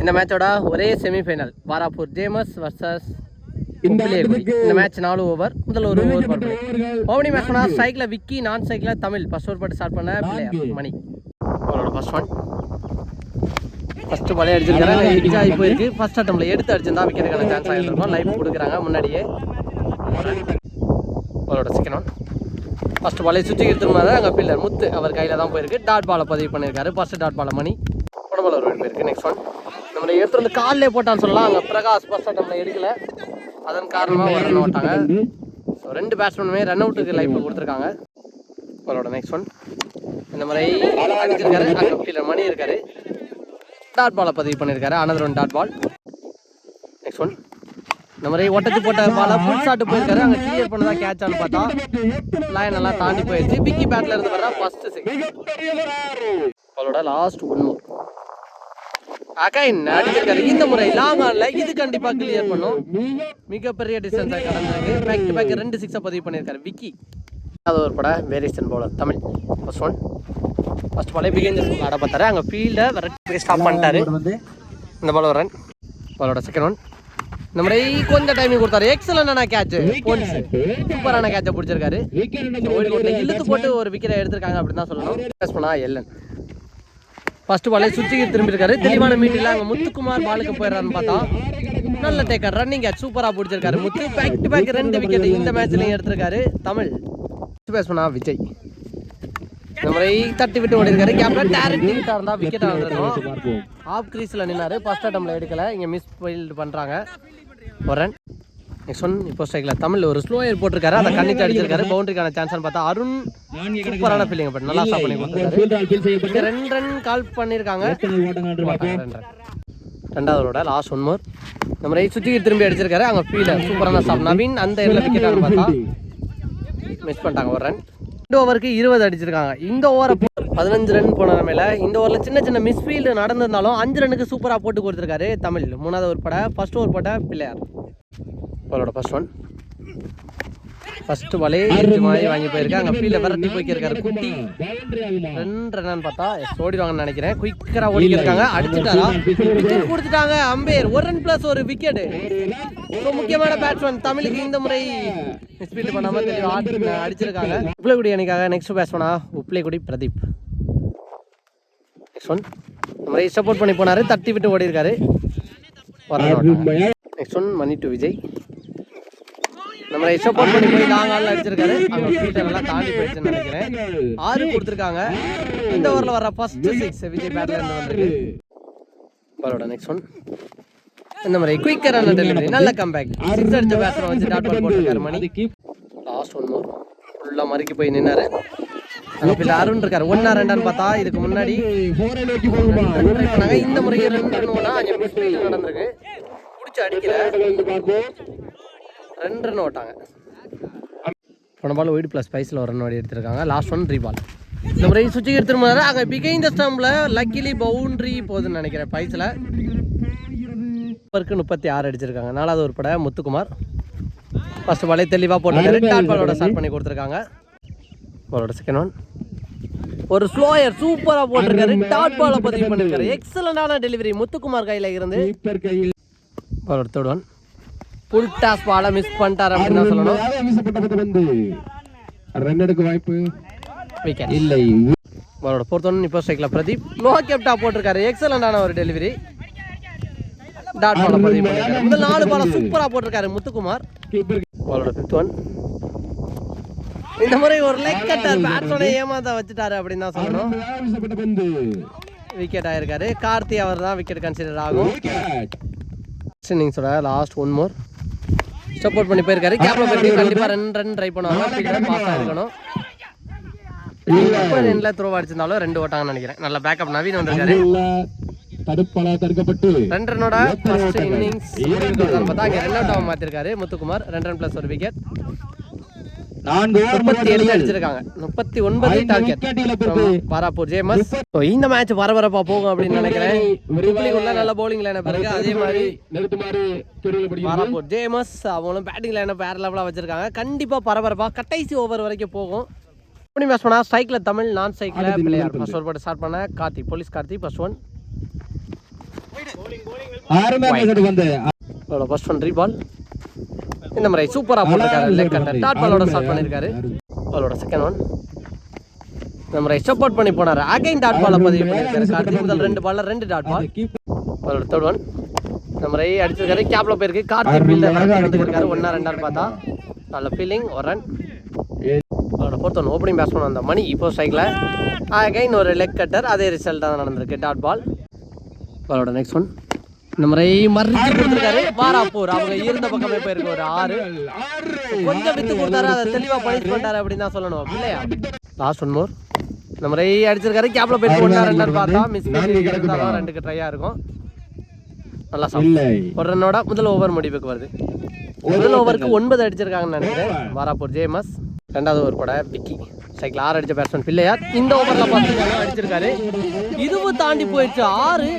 இந்த மேட்சோட ஒரே செமிஃபைனல் வாராப்பூர் ஜேமஸ் வர்சஸ் இந்த மேட்ச் நாலு ஓவர் முதல் ஒரு ஓவர் ஓவனி மேட்ச் பண்ணா? சைக்கிள் விக்கி நான் சைக்கிள் தமிழ். ஃபர்ஸ்ட் ஓவர் போட்டு ஸ்டார்ட் பண்ண பிளேயர். மணி. அவரோட ஃபர்ஸ்ட் ஒன் ஃபர்ஸ்ட் பழைய அடிச்சிருக்காரு. எட்ஜ் ஆகி போயிருக்கு. ஃபர்ஸ்ட் அட்டம்ல எடுத்து அடிச்சிருந்தா விக்கெட்டுக்கான சான்ஸ் ஆகிருக்கும் லைஃப் கொடுக்குறாங்க முன்னாடியே. அவரோட செகண்ட் ஒன் ஃபர்ஸ்ட் பாலை சுற்றி எடுத்துருந்தாரு. அங்கே பில்லர் முத்து. அவர் கையில் தான் போயிருக்கு. டாட் பாலை பதிவு பண்ணியிருக்காரு ஃபர்ஸ்ட் டாட் பாலை மணி. உடம்புல ஒரு போயிருக்கு நெக்ஸ்ட் ஒன் நம்மளை எடுத்து வந்து காலிலே போட்டான்னு சொல்லலாம். அங்கே பிரகாஷ் ஃபர்ஸ்ட் நம்மளை எடுக்கல. அதன் காரணமாக ரன் ஓட்டாங்க ஸோ ரெண்டு பேட்ஸ்மேனுமே ரன் அவுட்டுக்கு லைஃப் கொடுத்துருக்காங்க. அவரோட நெக்ஸ்ட் ஒன் இந்த மாதிரி அடிச்சிருக்காரு. அங்கே ஃபீல்டர் மணி இருக்காரு. டாட் பாலை பதிவு பண்ணியிருக்காரு another one dot ball next one இந்த மாதிரி ஒட்டச்சு போட்ட பால ஃபுல் ஷாட் போயிருக்காரு. அங்கே கிளியர் பண்ணதா கேட்ச் ஆனு பார்த்தா லைன் எல்லாம் தாண்டி போயிடுச்சு பிக்கி பேட்ல இருந்து வர்றா ஃபர்ஸ்ட் சிக்ஸ் அவளோட லாஸ்ட் ஒன் மோர் அக்கா என்ன அடிச்சிருக்காரு? இந்த முறை லாங் ஆன்ல இது கண்டிப்பா கிளியர் பண்ணும். மிகப்பெரிய டிஸ்டன்ஸை கடந்திருக்கு. பேக் டு பேக் ரெண்டு சிக்ஸை பதிவு பண்ணியிருக்காரு விக்கி. அது ஒரு பட variation bowler Tamil. First one first பாலே பிகேஞ்சர் ஆட பார்த்தாரு. அங்கே ஃபீல்டை விரட்டி ஸ்டாப் பண்ணிட்டாரு. இந்த பால் ரன் பாலோட செகண்ட் ஒன் இந்த மாதிரி கொஞ்சம் டைமிங் கொடுத்தாரு. எக்ஸலண்டான கேட்ச் போலீஸ் சூப்பரான கேட்சை பிடிச்சிருக்காரு. இழுத்து போட்டு ஒரு விக்கெட்டை எடுத்திருக்காங்க அப்படின்னு தான் சொல்லணும். பண்ணா எல்லன். ஃபர்ஸ்ட் பாலே சுற்றி திரும்பி இருக்காரு தெளிவான மீட்டில் அங்கே முத்துக்குமார் பாலுக்கு போயிடுறாருன்னு பார்த்தா நல்ல டேக்கர் ரன்னிங் கேட்ச் சூப்பராக பிடிச்சிருக்காரு. முத்து பேக் டு பேக் ரெண்டு விக்கெட் இந்த மேட்ச்லையும் எடுத்திருக்காரு. தமிழ். பேஸ் விஜய். இந்த தட்டி விட்டு ஓடி இருக்காரு கேப்ல இருந்தா விக்கெட் ஆஃப் கிரீஸ்ல நின்னாரு. ஃபர்ஸ்ட் அட்டம்ல எடுக்கல. இங்க மிஸ் ஃபீல்ட் பண்றாங்க. ஒரு ரன் நெக்ஸ்ட் ஒன் இப்போ ஸ்ட்ரைக்ல தமிழ் ஒரு ஸ்லோயர் போட்டிருக்காரு. அதை கண்ணிட்டு அடிச்சிருக்காரு. பவுண்டரிக்கான சான்ஸ் பார்த்தா அருண் சூப்பரான ஃபீலிங் பட் நல்லா ஸ்டாப் பண்ணி கொடுத்துருக்காரு. ரெண்டு ரன் கால் run. ரெண்டாவது ஓட லாஸ்ட் ஒன் மோர் நம்ம ரைட் சுற்றி திரும்பி அடிச்சிருக்காரு. அங்கே ஃபீல்டர் சூப்பரான ஸ்டாப் நவீன் அந்த இடத்துல விக்கெட் ஆன பார்த்தா? மிஸ் பண்ணிட்டாங்க ஒரு ரன் ரெண்டு ஓவருக்கு இருபது அடிச்சிருக்காங்க. இந்த ஓவரை பதினஞ்சு ரன் போன நிலைமையில இந்த ஓவரில் சின்ன சின்ன மிஸ்ஃபீல்டு நடந்திருந்தாலும் அஞ்சு ரன்னுக்கு சூப்பராக போட்டு கொடுத்துருக்காரு தமிழ். மூணாவது ஓவர் பட ஃபர்ஸ்ட் ஓவர் போட்ட பிள்ளையார். அவளோட ஃபர்ஸ்ட் ஒன் ஃபர்ஸ்ட் வலையே வலே மாதிரி வாங்கி போயிருக்கு அங்கே ஃபீல்டை விரட்டி போய்க்கிருக்காரு குட்டி. ரெண்டு என்னன்னு பார்த்தா ஓடிடுவாங்கன்னு நினைக்கிறேன். குயிக்கராக ஓடிக்கிருக்காங்க. அடிச்சுட்டாரா? விக்கெட் கொடுத்துட்டாங்க அம்பேர். ஒரு ரன் ப்ளஸ் ஒரு விக்கெட் ரொம்ப முக்கியமான பேட்ஸ்மேன் தமிழுக்கு இந்த முறை மிஸ்பீல்ட் பண்ணாமல் தெளிவா ஆட்டு அடிச்சிருக்காங்க. உப்ளைக்குடி அணிக்காக நெக்ஸ்ட் பேட்ஸ்மேனா உப்ளைக்குடி பிரதீப். நெக்ஸ்ட் ஒன் இந்த முறை சப்போர்ட் பண்ணி போனார். தட்டி விட்டு ஓடி இருக்காரு next one Mani to Vijay நம்ம சப்போர்ட் பண்ணி போய் லாங் ஆல் அடிச்சிருக்காரு அங்க ஃபீல்டர் எல்லாம் தாண்டி போயிடுச்சுன்னு நினைக்கிறேன் ஆறு கொடுத்துருக்காங்க இந்த ஓவரில் வர ஃபர்ஸ்ட் சிக்ஸ் விஜய் பேட்ல இருந்து வந்திருக்கு பாலோட நெக்ஸ்ட் ஒன் இந்த மாதிரி குயிக்கரான டெலிவரி நல்ல கம்பேக் சிக்ஸ் அடிச்ச பேட்ஸ்மேன் வச்சு டாட் பால் போட்டிருக்காரு மணி லாஸ்ட் ஒன் மோர் ஃபுல்லாக மறுக்கி போய் நின்னாரு அங்கே பிள்ளை அருண் இருக்காரு ஒன்னா ரெண்டான்னு பார்த்தா இதுக்கு முன்னாடி இந்த முறை ரெண்டு நடந்திருக்கு பிடிச்சி அடிக்கல. ரெண்டு ரன் ஓட்டாங்க. போன பால் ஒயிட் ப்ளஸ் ஸ்பைஸில் ஒரு ரன் ஓடி எடுத்திருக்காங்க. லாஸ்ட் ஒன் ரீபால் இந்த முறை சுற்றி எடுத்துருமாரு அங்கே பிகைந்த ஸ்டம்பில் லக்கிலி பவுண்ட்ரி போகுதுன்னு நினைக்கிறேன் பைஸில் ஓவருக்கு முப்பத்தி ஆறு அடிச்சிருக்காங்க. நாலாவது ஒரு பட முத்துக்குமார். ஃபர்ஸ்ட் பாலே தெளிவாக போட்டு டாட் பாலோட ஸ்டார்ட் பண்ணி கொடுத்துருக்காங்க. பாலோட செகண்ட் ஒன் ஒரு ஸ்லோயர் சூப்பராக போட்டிருக்காரு. டாட் பாலை பதிவு பண்ணிருக்காரு. எக்ஸலண்டான டெலிவரி முத்துக்குமார் கையில் இருந்து. பாலோட தேர்ட் ஒன் புல் டாஸ் பாலை மிஸ் பண்ணிட்டார் அப்படின்னு சொல்லணும். ரன் எடுக்க வாய்ப்பு விக்கெட் இல்லை. அவரோட ஒன் இப்போ ஸ்ட்ரைக்கில் பிரதீப். லோ கேப்டா போட்டிருக்காரு. எக்ஸலண்டான ஒரு டெலிவரி டாட் பாலை பதிவு பண்ணிருக்காரு. முதல் நாலு பாலை சூப்பராக போட்டிருக்காரு முத்துக்குமார். அவரோட ஃபிஃப்த் ஒன் இந்த முறை ஒரு லெக் கட்டர் பேட்ஸ்மேனை ஏமாத்த வச்சுட்டாரு அப்படின்னு தான் சொல்லணும். வீசப்பட்ட பந்து. விக்கெட் ஆயிருக்காரு. கார்த்தி அவர் தான் விக்கெட் கன்சிடர் ஆகும் இன்னிங்ஸோட லாஸ்ட் ஒன் மோர் சப்போர்ட் பண்ணி போயிருக்காரு. கேப்ல போயிருக்கு கண்டிப்பா ரெண்டு ரன் ட்ரை பண்ணுவாங்க. பாஸ் ரெண்டுல த்ரோ அடிச்சிருந்தாலும் ரெண்டு ஓட்டாங்கன்னு நினைக்கிறேன். நல்ல பேக்கப் நவீன் வந்திருக்காரு. உள்ள தடுப்பலா தடுக்கப்பட்டு ரெண்டு ரனோட ஃபர்ஸ்ட் இன்னிங்ஸ் பார்த்தா அங்கே ரெண்டு அவுட் மாத்திருக்காரு. முத்துக்குமார் ரெண்டு ரன் பிளஸ் ஒரு விக்கெட் நான்கு முப்பத்தி ஏழு அடிச்சிருக்காங்க. முப்பத்தி ஒன்பது டார்கெட். பாராப்பூர் ஜேமஸ். இந்த மேட்ச் பரபரப்பா போகும் அப்படின்னு நினைக்கிறேன். நல்ல பவுலிங் லைன் இருக்கு அதே மாதிரி பாராப்பூர் ஜேமஸ் அவங்களும் பேட்டிங் லைனை வேற லெவலாக வச்சிருக்காங்க. கண்டிப்பா பரபரப்பா கடைசி ஓவர் வரைக்கும் போகும். எப்படி மேட்ச் பண்ணா தமிழ் நான் அடுத்து பிள்ளையார். ஃபர்ஸ்ட் ஓவர் போட்டு ஸ்டார்ட் பண்ண Karthi police Karthi first one first one ரீபால் இந்த மாதிரி சூப்பராக போட்டிருக்காரு லெக் கட்டர் டாட் பாலோட ஸ்டார்ட் பண்ணியிருக்காரு அவரோட செகண்ட் ஒன் இந்த மாதிரி சப்போர்ட் பண்ணி போனார். அகைன் டாட் பாலை பதிவு பண்ணியிருக்காரு கார்த்திக் முதல் ரெண்டு பால்ல ரெண்டு டாட் பால் அவரோட தேர்ட் ஒன் இந்த மாதிரி அடிச்சிருக்காரு. கேப்ல போயிருக்கு. கார்த்திக் ஃபீல்டர் வந்துருக்காரு ஒன்னா ரெண்டான்னு பார்த்தா. நல்ல ஃபீலிங் ஒரு ரன் அவரோட ஃபோர்த் ஒன் ஓப்பனிங் பேட்ஸ்மேன் அந்த மணி இப்போ ஸ்ட்ரைக்கில் அகைன் ஒரு லெக் கட்டர் அதே ரிசல்ட் தான் நடந்திருக்கு. டாட் பால் அவரோட நெக்ஸ்ட் ஒன் இந்த கொடுத்துருக்காரு. வாராப்பூர் அவங்க இருந்த பக்கமே போயிருக்கு. ஒரு ஆறு. கொஞ்சம் வித்து கொடுத்தாரு. அதை தெளிவா பனிஷ் அப்படின்னு தான் சொல்லணும். இல்லையா? லாஸ்ட் ஒன் மோர் இந்த மாதிரி அடிச்சிருக்காரு. கேப்ல போயிட்டு ஒன்றா ரெண்டு பார்த்தா மிஸ் இருந்தாலும் ரெண்டுக்கு ட்ரையா இருக்கும். நல்லா ஒரு ரன்னோட முதல் ஓவர் முடிவுக்கு வருது. முதல் ஓவருக்கு ஒன்பது அடிச்சிருக்காங்கன்னு நினைக்கிறேன். வாராப்பூர் ஜேமஸ் ரெண்டாவது ஓவர் கூட விக்கி. சைக்கிள் ஆறு அடிச்ச பேட்ஸ்மேன் பிள்ளையார். இந்த ஓவர்ல பத்து ரன் அடிச்சிருக்காரு. இதுவும் தாண்டி போயிடுச்சு. ஆறு.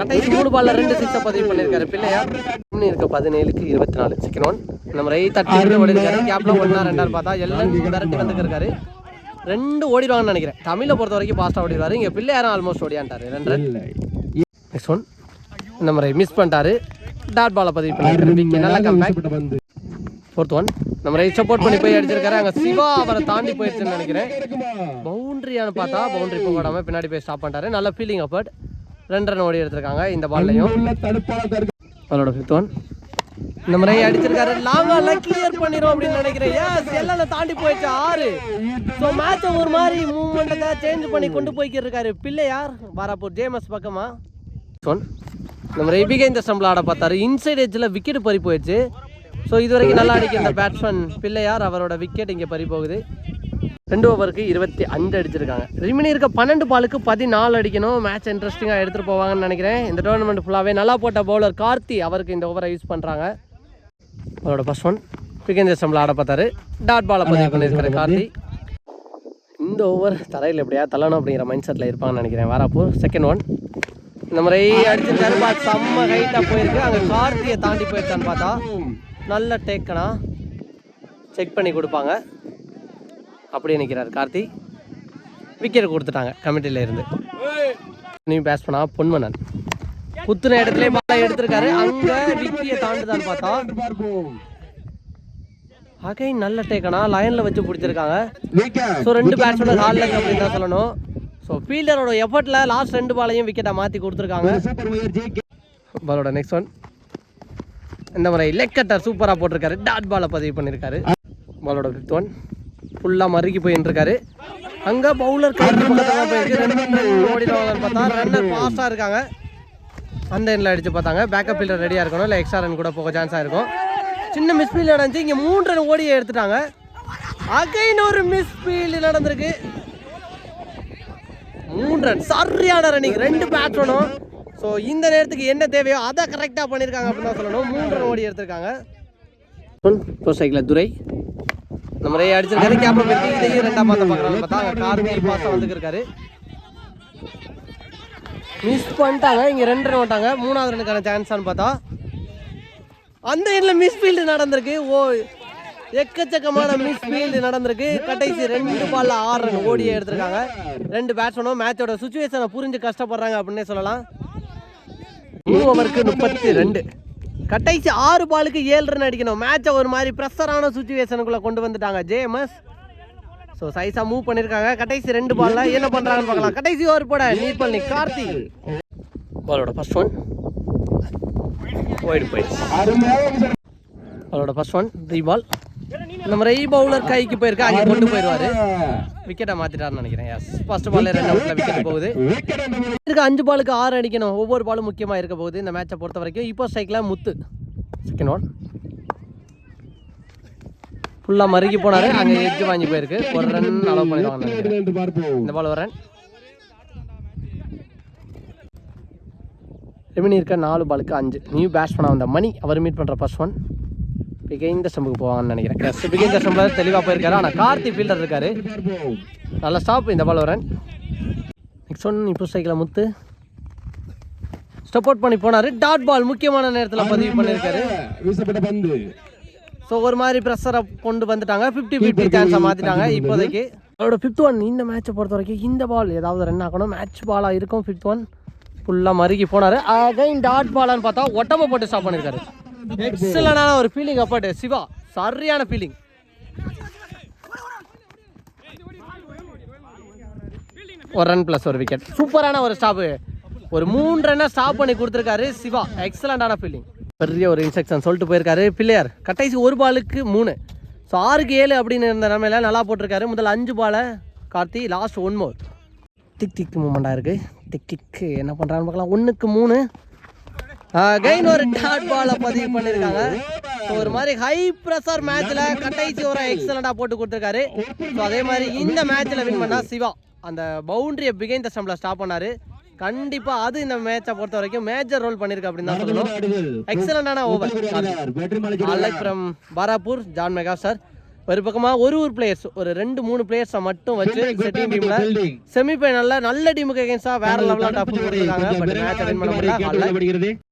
கடைசி மூணு பால்ல ரெண்டு சிக்ஸை பதிவு பண்ணியிருக்காரு. பிள்ளையார் இன்னும் இருக்க பதினேழுக்கு இருபத்தி நாலு செகண்ட் ஒன் நம்ம ரை தட்டி விட்டு ஓடி இருக்காரு கேப்ல ஒன்னா ரெண்டான்னு பார்த்தா எல்லாம் விரட்டி வந்துருக்காரு ரெண்டு ஓடிடுவாங்கன்னு நினைக்கிறேன். தமிழை பொறுத்த வரைக்கும் ஃபாஸ்ட்டாக ஓடிடுவாரு. இங்கே பிள்ளையாரும் ஆல்மோஸ்ட் ஓடியான்ட்டாரு ரெண்டு நெக்ஸ்ட் ஒன் மிஸ் பண்ணிட்டாரு. டாட் பாலை பதிவு பண்ணியிருக்காரு நல்ல கம்பேக் வீசப்பட்ட பந்து ஃபோர்த் ஒன் நம்ம ரை சப்போர்ட் பண்ணி போய் அடிச்சிருக்காரு. அங்கே சிவா அவரை தாண்டி போயிடுச்சுன்னு நினைக்கிறேன். பவுண்டரியான்னு பார்த்தா பவுண்டரி போகாம பின்னாடி போய் ஸ்டாப் பண்ணிட்டாரு. நல்ல ஃபீலிங் அப்பட் ரெண்டு ரன் ஓடி எடுத்திருக்காங்க இந்த பால்லையும். அவரோட ஃபிஃப்த் ஒன் இந்த முறை அடிச்சிருக்காரு. லாங்கால கிளியர் பண்ணிரும் அப்படின்னு நினைக்கிறேன். எஸ் எல்லாம் தாண்டி போயிடுச்சு. ஆறு. ஸோ மேட்சை ஒரு மாதிரி மூவ்மெண்ட்டை சேஞ்ச் பண்ணி கொண்டு போய்க்கிட்டு இருக்காரு பிள்ளையார் வாராப்பூர் ஜேமஸ் பக்கமா? சொன் இந்த மாதிரி எபிகே இந்த ஸ்டம்பில் ஆட பார்த்தாரு. இன்சைட் எட்ஜில் விக்கெட் பறி போயிடுச்சு. ஸோ இது வரைக்கும் நல்லா அடிக்கிற இந்த பேட்ஸ்மேன் பிள்ளையார் அவரோட விக்கெட் இங்கே பறி போகுது. ரெண்டு ஓவருக்கு இருபத்தி அஞ்சு அடிச்சிருக்காங்க. ரிமினி இருக்க பன்னெண்டு பாலுக்கு பதினாலு அடிக்கணும். மேட்ச் இன்ட்ரெஸ்டிங்காக எடுத்துகிட்டு போவாங்கன்னு நினைக்கிறேன். இந்த டோர்னமெண்ட் ஃபுல்லாகவே நல்லா போட்ட பவுலர் கார்த்தி அவருக்கு இந்த ஓவரை யூஸ் பண்ணுறாங்க அவரோட ஃபர்ஸ்ட் ஒன் பிகேந்திர சம்பளம் ஆட பார்த்தாரு. டாட் பாலை பதிவு பண்ணியிருக்காரு கார்த்தி. இந்த ஓவர் தரையில் எப்படியா தள்ளணும் அப்படிங்கிற மைண்ட் செட்டில் இருப்பாங்கன்னு நினைக்கிறேன். வாராப்பூர் செகண்ட் ஒன் இந்த மாதிரி அடிச்சிருக்காரு. பாத் செம்ம ஹைட்டாக போயிருக்கு. அங்கே கார்த்தியை தாண்டி போயிருக்கான்னு பார்த்தா நல்ல டேக்கனா செக் பண்ணி கொடுப்பாங்க. அப்படியே நிற்கிறார் கார்த்தி விக்கெட் கொடுத்துட்டாங்க கமிட்டியில் இருந்து. நீ பேஸ் பண்ணா பொன்மனன் குத்துன இடத்துல பாலை எடுத்திருக்காரு. அங்க விக்கியை தாண்டுதான் பார்த்தா அகை நல்ல டேக்கனா லைன்ல வச்சு பிடிச்சிருக்காங்க. ஸோ ரெண்டு பேட்ஸ்மேன் ஹாலில் அப்படின்னு தான் சொல்லணும். ஸோ ஃபீல்டரோட எஃபர்ட்ல லாஸ்ட் ரெண்டு பாலையும் விக்கெட்டை மாற்றி கொடுத்துருக்காங்க. பாலோட நெக்ஸ்ட் ஒன் இந்த முறை லெக் கட்டர் சூப்பராக போட்டிருக்காரு. டாட் பாலை பதிவு பண்ணியிருக்காரு பாலோட ஃபிஃப்த் ஒன் ஃபுல்லாக மறுக்கி போயின்னு அங்கே பவுலர் பக்கத்தில் போயிருக்கு ரெண்டு ரன் ஓடிடுவாங்கன்னு பார்த்தா ரன்னர் ஃபாஸ்ட்டாக இருக்காங்க. அந்த எண்ணில் அடிச்சு பார்த்தாங்க. பேக்கப் ஃபீல்டர் ரெடியாக இருக்கணும். இல்லை எக்ஸ்ட்ரா ரன் கூட போக சான்ஸாக இருக்கும். சின்ன மிஸ் ஃபீல்டு நடந்துச்சு. இங்கே மூணு ரன் ஓடி எடுத்துட்டாங்க. அகைன் ஒரு மிஸ் ஃபீல்டு நடந்திருக்கு. மூணு ரன் சரியான ரன்னிங் ரெண்டு பேட்ஸ்மேனும் ஸோ இந்த நேரத்துக்கு என்ன தேவையோ அதை கரெக்டாக பண்ணியிருக்காங்க அப்படின்னு தான் சொல்லணும். ரன் ஓடி எடுத்திருக்காங்க. இப்போ சைக்கிள் துரை. நம்ம ரே அடிச்சிருக்காரு. கேப்டன் போயிருக்கு இதையும் ரெண்டாம் பார்த்த பார்க்குறாங்க பார்த்தா கார்த்தி பாசம் வந்துருக்காரு. மிஸ் பண்ணிட்டாங்க. இங்கே ரெண்டு ரன் விட்டாங்க மூணாவது ரனுக்கான சான்ஸான்னு பார்த்தா. அந்த எண்ணில் மிஸ் ஃபீல்டு நடந்திருக்கு. ஓ எக்கச்சக்கமான மிஸ் ஃபீல்டு நடந்திருக்கு. கடைசி ரெண்டு பால்ல ஆறு ரன் ஓடியே எடுத்திருக்காங்க. ரெண்டு பேட்ஸ்மேனும் மேட்சோட சுச்சுவேஷனை புரிஞ்சு கஷ்டப்படுறாங்க அப்படின்னே சொல்லலாம். மூணு ஓவருக்கு முப்பத்தி ரெண்டு. கடைசி ஆறு பாலுக்கு ஏழு ரன் அடிக்கணும். மேட்சை ஒரு மாதிரி ப்ரெஷரான சுச்சுவேஷனுக்குள்ளே கொண்டு வந்துட்டாங்க. ஜேஎம்எஸ் ஸோ சைஸாக மூவ் பண்ணியிருக்காங்க கடைசி ரெண்டு பால்ல என்ன பண்ணுறாங்கன்னு பார்க்கலாம். கடைசி ஓவர் போட நீட் பண்ணி கார்த்தி பாலோட ஃபர்ஸ்ட் ஒன் போயிடுச்சு. அருமையாக அவரோட ஃபர்ஸ்ட் ஒன் ரீ பால் நம்ம ரெய் பவுலர் கைக்கு போயிருக்கா? அங்கே கொண்டு போயிடுவாரு. விக்கெட்டை மாத்திட்டாருன்னு நினைக்கிறேன். எஸ் ஃபர்ஸ்ட் பால் ரெண்டு அவுட்ல விக்கெட் போகுது. இருக்க அஞ்சு பாலுக்கு ஆறு அடிக்கணும். ஒவ்வொரு பாலும் முக்கியமாக இருக்க போகுது இந்த மேட்சை பொறுத்த வரைக்கும். இப்போ ஸ்ட்ரைக்கில் முத்து. செகண்ட் ஒன் ஃபுல்லாக மறுக்கி போனாரு. அங்கே எட்ஜ் வாங்கி போயிருக்கு. ஒரு ரன் அலோவ் பண்ணிடுவாங்க இந்த பால் ஒரு ரன் ரெமினி இருக்க நாலு பாலுக்கு அஞ்சு. நியூ பேட்ஸ்மேனாக வந்த மணி. அவர் மீட் பண்ணுற ஃபர்ஸ்ட் ஒன் பிகைந்த ஸ்டம்புக்கு போவாங்கன்னு நினைக்கிறேன். எஸ் பிகைந்த ஸ்டம்பில் தெளிவாக போயிருக்காரு. ஆனால் கார்த்தி ஃபீல்டர் இருக்காரு. நல்ல ஸ்டாப் இந்த பால் வரேன் நெக்ஸ்ட் ஒன் இப்போ சைக்கிளை முத்து. ஸ்டெப் அவுட் பண்ணி போனார். டாட் பால் முக்கியமான நேரத்தில் பதிவு பண்ணியிருக்காரு ஸோ ஒரு மாதிரி ப்ரெஷரை கொண்டு வந்துட்டாங்க. ஃபிஃப்டி ஃபிஃப்டி சான்ஸை மாற்றிட்டாங்க இப்போதைக்கு. அவரோட ஃபிஃப்த் ஒன் இந்த மேட்சை பொறுத்த வரைக்கும் இந்த பால் ஏதாவது ரன் ஆகணும். மேட்ச் பாலாக இருக்கும். ஃபிஃப்த் ஒன் ஃபுல்லாக மறுகி போனார். அகைன் டாட் பாலான்னு பார்த்தா ஒட்டமை போட்டு ஸ்டாப் பண்ணியிருக்காரு எக்ஸலண்டான ஒரு ஃபீலிங் அப்பாட்டு. சிவா சரியான ஃபீலிங் ஒரு ரன் ப்ளஸ் ஒரு விக்கெட் சூப்பரான ஒரு ஸ்டாப்பு ஒரு மூணு ரன்னை ஸ்டாப் பண்ணி கொடுத்துருக்காரு சிவா. எக்ஸலண்டான ஃபீலிங் பெரிய ஒரு இன்ஸ்ட்ரக்ஷன் சொல்லிட்டு போயிருக்காரு. பிள்ளையார் கடைசி ஒரு பாலுக்கு மூணு. ஸோ ஆறுக்கு ஏழு அப்படின்னு இருந்த நிலமையில நல்லா போட்டிருக்காரு. முதல் அஞ்சு பாலை கார்த்தி லாஸ்ட் ஒன் மோர் திக் திக் மூமெண்டாக இருக்குது திக் திக்கு என்ன பண்ணுறான்னு பார்க்கலாம். ஒன்றுக்கு மூணு. கைன் ஒரு டாட் பாலை பதிவு பண்ணியிருக்காங்க ஒரு மாதிரி ஹை ப்ரெஷர் மேட்ச்சில் கடைசி ஒரு எக்ஸலண்ட்டாக போட்டு கொடுத்துருக்காரு. ஸோ அதே மாதிரி இந்த மேட்ச்சில் வின் பண்ணா சிவா அந்த பவுண்டரியை பிகைன் த ஸ்டம்பில் ஸ்டாப் பண்ணாரு. கண்டிப்பாக அது இந்த மேட்சை பொறுத்த வரைக்கும் மேஜர் ரோல் பண்ணியிருக்கு அப்படின்னு தான் சொல்லணும். எக்ஸலண்டான ஓவர் அலக் ஃப்ரம் பாராப்பூர் ஜான் மெகா சார் ஒரு பக்கமாக ஒரு ஒரு பிளேயர்ஸ் ஒரு ரெண்டு மூணு பிளேயர்ஸை மட்டும் வச்சு செட்டிங் டீமில் செமிஃபைனலில் நல்ல டீமுக்கு அகேன்ஸ்டாக வேற லெவலில் டஃப் கொடுத்துருக்காங்க. பட் மேட்சை வின் பண்ண முடியல.